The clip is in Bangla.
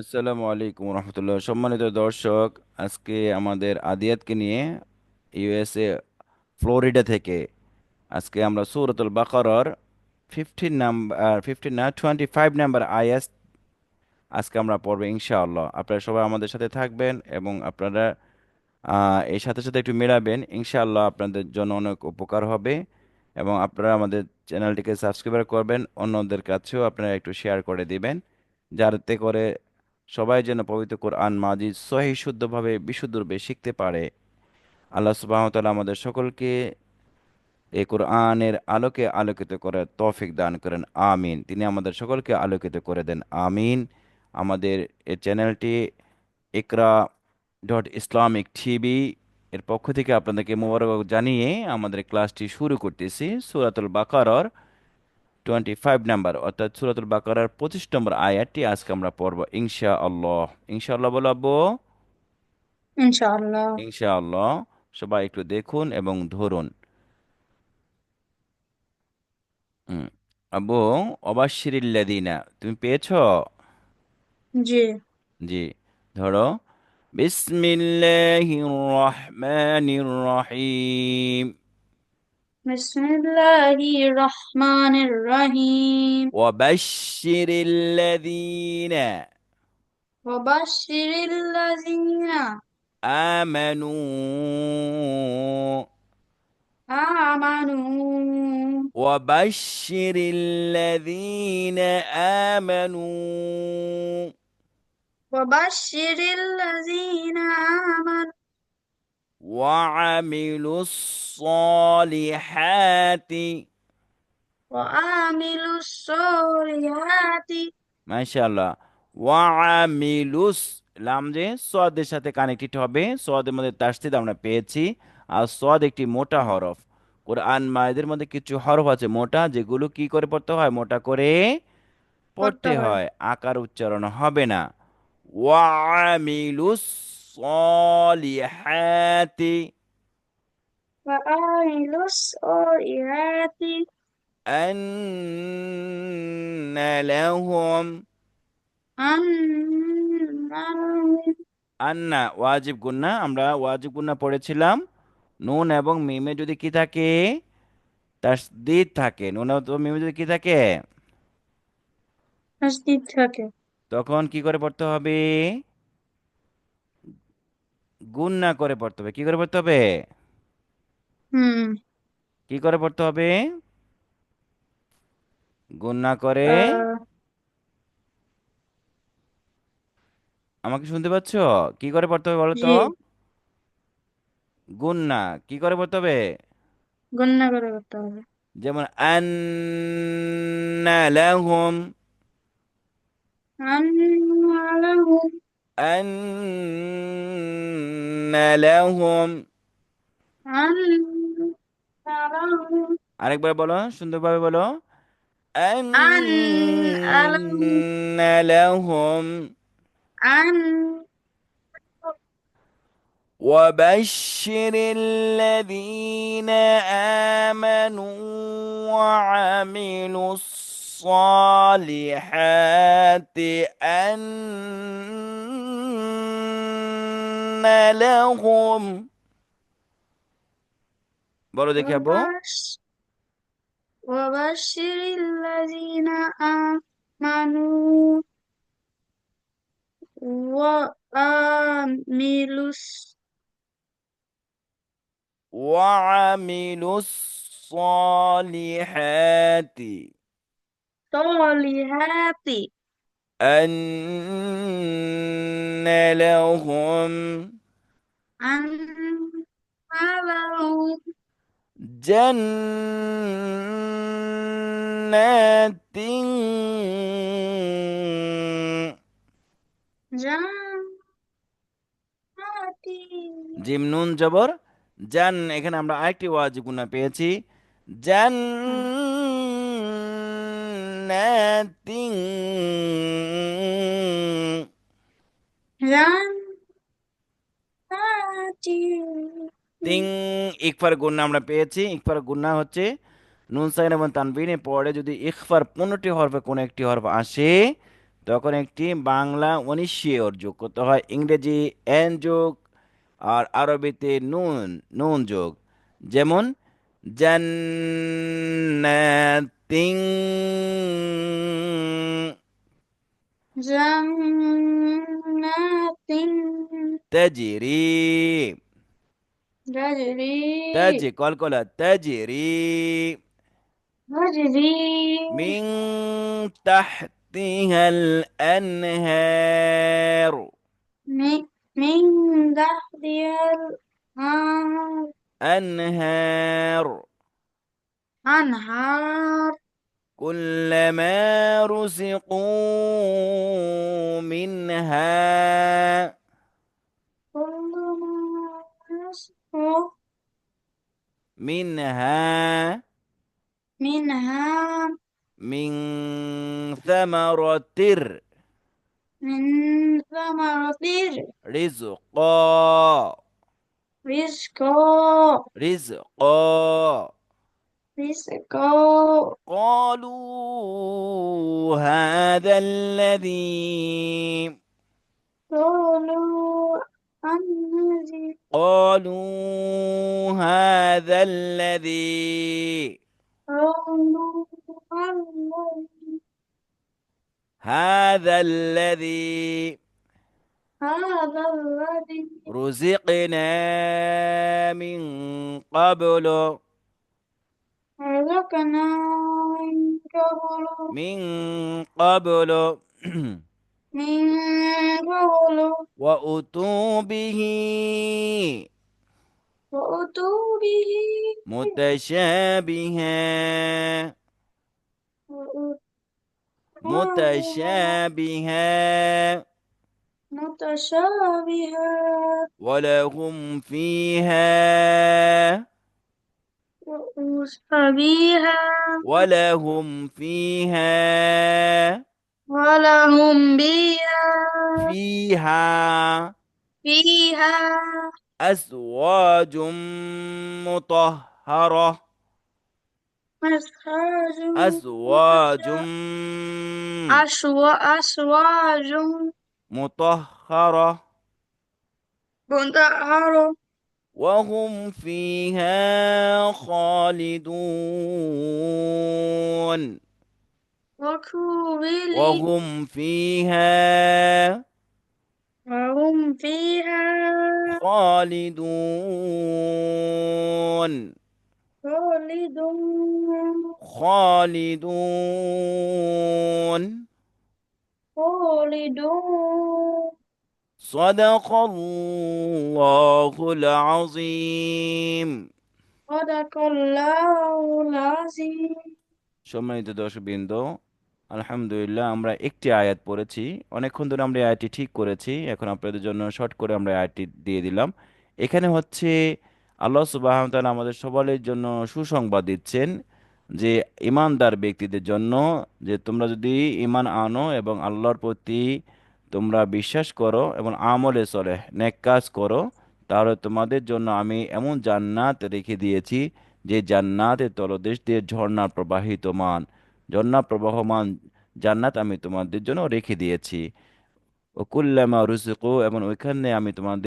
আসসালামু আলাইকুম রহমতুল্লাহ। সম্মানিত দর্শক, আজকে আমাদের আদিয়াতকে নিয়ে ইউএসএ, ফ্লোরিডা থেকে আজকে আমরা সূরাতুল বাকারার ফিফটিন নাম্বার ফিফটিন না টোয়েন্টি ফাইভ নাম্বার আয়াত আজকে আমরা পড়ব ইনশাআল্লাহ। আপনারা সবাই আমাদের সাথে থাকবেন এবং আপনারা এর সাথে সাথে একটু মেলাবেন। ইনশাআল্লাহ আপনাদের জন্য অনেক উপকার হবে এবং আপনারা আমাদের চ্যানেলটিকে সাবস্ক্রাইব করবেন, অন্যদের কাছেও আপনারা একটু শেয়ার করে দিবেন, যাতে করে সবাই যেন পবিত্র কোরআন, মাজিদ সহি, শুদ্ধভাবে বিশুদ্ধরূপে শিখতে পারে। আল্লাহ তাআলা আমাদের সকলকে এই কোরআনের আলোকে আলোকিত করার তৌফিক দান করেন। আমিন। তিনি আমাদের সকলকে আলোকিত করে দেন। আমিন। আমাদের এ চ্যানেলটি ইকরা ডট ইসলামিক টিভি এর পক্ষ থেকে আপনাদেরকে মোবারক জানিয়ে আমাদের ক্লাসটি শুরু করতেছি। সুরাতুল বাকারার টোয়েন্টি ফাইভ নাম্বার অর্থাৎ সূরাতুল বাকারার পঁচিশ নম্বর আয়াতটি আজকে আমরা পড়ব ইনশা আল্লাহ ইনশা আল্লাহ বলো আব্বু। ইনশাআল্লাহ। ইনশা আল্লাহ সবাই একটু দেখুন এবং ধরুন। আব্বু অবাশিরিল্লাদিনা তুমি পেয়েছ? জি। জি ধরো। বিসমিল্লাহির রহমানির রহিম। بسم الله الرحمن الرحيم وبشر الذين وبشر الذين آمنوا. آمنوا. وبشر الذين آمنوا. وبشر الذين آمنوا. وعملوا الصالحات وعملوا الصالحات মাশাআল্লাহ ওয়ামিলুস লাম যে সদের সাথে কানেক্টেড হবে সদের মধ্যে তাসদিদ আমরা পেয়েছি আর সদ একটি মোটা হরফ কোরআন মায়েদের মধ্যে কিছু হরফ আছে মোটা যেগুলো কি করে পড়তে হয় মোটা করে পড়তে পড়তে হয় হয় আকার উচ্চারণ হবে না ওয়ামিলুস সলিহাতি وعملوا الصالحات আন্না লাহুম أنهم আন্না ওয়াজিব গুন্না আমরা ওয়াজিব গুন্না পড়েছিলাম নুন এবং মিমে যদি কি থাকে তাসদিদ থাকে নুন এবং মিমে যদি কি থাকে তাসদীদ থাকে তখন কি করে পড়তে হবে গুণ না করে পড়তে হবে। কি করে পড়তে হবে? হুম। কি করে পড়তে হবে? গুণ না করে আমাকে শুনতে পাচ্ছ? কি করে পড়তে হবে বলো তো? গুণ না। কি করে পড়তে হবে? গুণ না করে পড়তে হবে। যেমন আন্না লাহুম। আন্না লাহুম। أنهم আরেকবার বলো সুন্দরভাবে বলো أنهم আন্না লাহুম أن وبشر الذين آمنوا وعملوا الصالحات أن لهم বলো দেখি আব্বু وبش وبشر الذين آمنوا وعملوا وعملوا الصالحات الصالحات أن لهم أن لهم جنات جنات জিম নুন জবর জান এখানে আমরা আরেকটি ওয়াজিব গুণা পেয়েছি জান্নাতিন جنات তিন ইকফার গুন্না আমরা পেয়েছি। ইকফার গুন্না হচ্ছে নুন, সাইন এবং তানবিনে। পরে যদি ইকফার পনেরোটি হরফে কোনো একটি হরফ আসে, তখন একটি বাংলা অনিশিয়র যোগ করতে হয়। ইংরেজি এন যোগ আর আরবিতে নুন নুন যোগ। যেমন, জান্নাতিং জান্নাতিং। تجري تجري تجري قول قول تجري تجري من تحتها الأنهار. من من تحتها الأنهار. أنهار. أنهار. كلما رزقوا منها. منها منها من ثمرة من ثمرة رزقا. رزقا. رزقا. رزقا. قالوا هذا الذي قالوا الذي قالوا هذا الذي. هذا الذي هذا الذي. رزقنا من قبل. رزقنا من قبل. من قبل. من قبل وأتوا به وأتوا به متشابها. متشابها. متشابها. ولهم فيها. مشتبها ولهم فيها. ولهم بها فيها فيها أزواج مطهرة. أزواج أسواج مطهرة. مطهرة. وهم فيها خالدون. وكوبل وهم فيها وهم فيها خالدون خالدون خالدون خالدون صدق الله العظيم صدق الله العظيم সম্মানিত দর্শকবৃন্দ আলহামদুলিল্লাহ, আমরা একটি আয়াত পড়েছি। অনেকক্ষণ ধরে আমরা আয়াতটি ঠিক করেছি। এখন আপনাদের জন্য শর্ট করে আমরা আয়াতটি দিয়ে দিলাম। এখানে হচ্ছে আল্লাহ সুবাহতালা আমাদের সবার জন্য সুসংবাদ দিচ্ছেন যে ইমানদার ব্যক্তিদের জন্য যে তোমরা যদি ইমান আনো এবং আল্লাহর প্রতি তোমরা বিশ্বাস করো এবং আমলে চলে নেক কাজ করো, তাহলে তোমাদের জন্য আমি এমন জান্নাত রেখে দিয়েছি যে জান্নাতের তলদেশ দিয়ে ঝর্ণা প্রবাহিতমান ঝর্ণা প্রবাহমান জান্নাত আমি তোমাদের জন্য রেখে দিয়েছি। ও কুল্লামা রুসুকু এবং ওইখানে আমি তোমাদের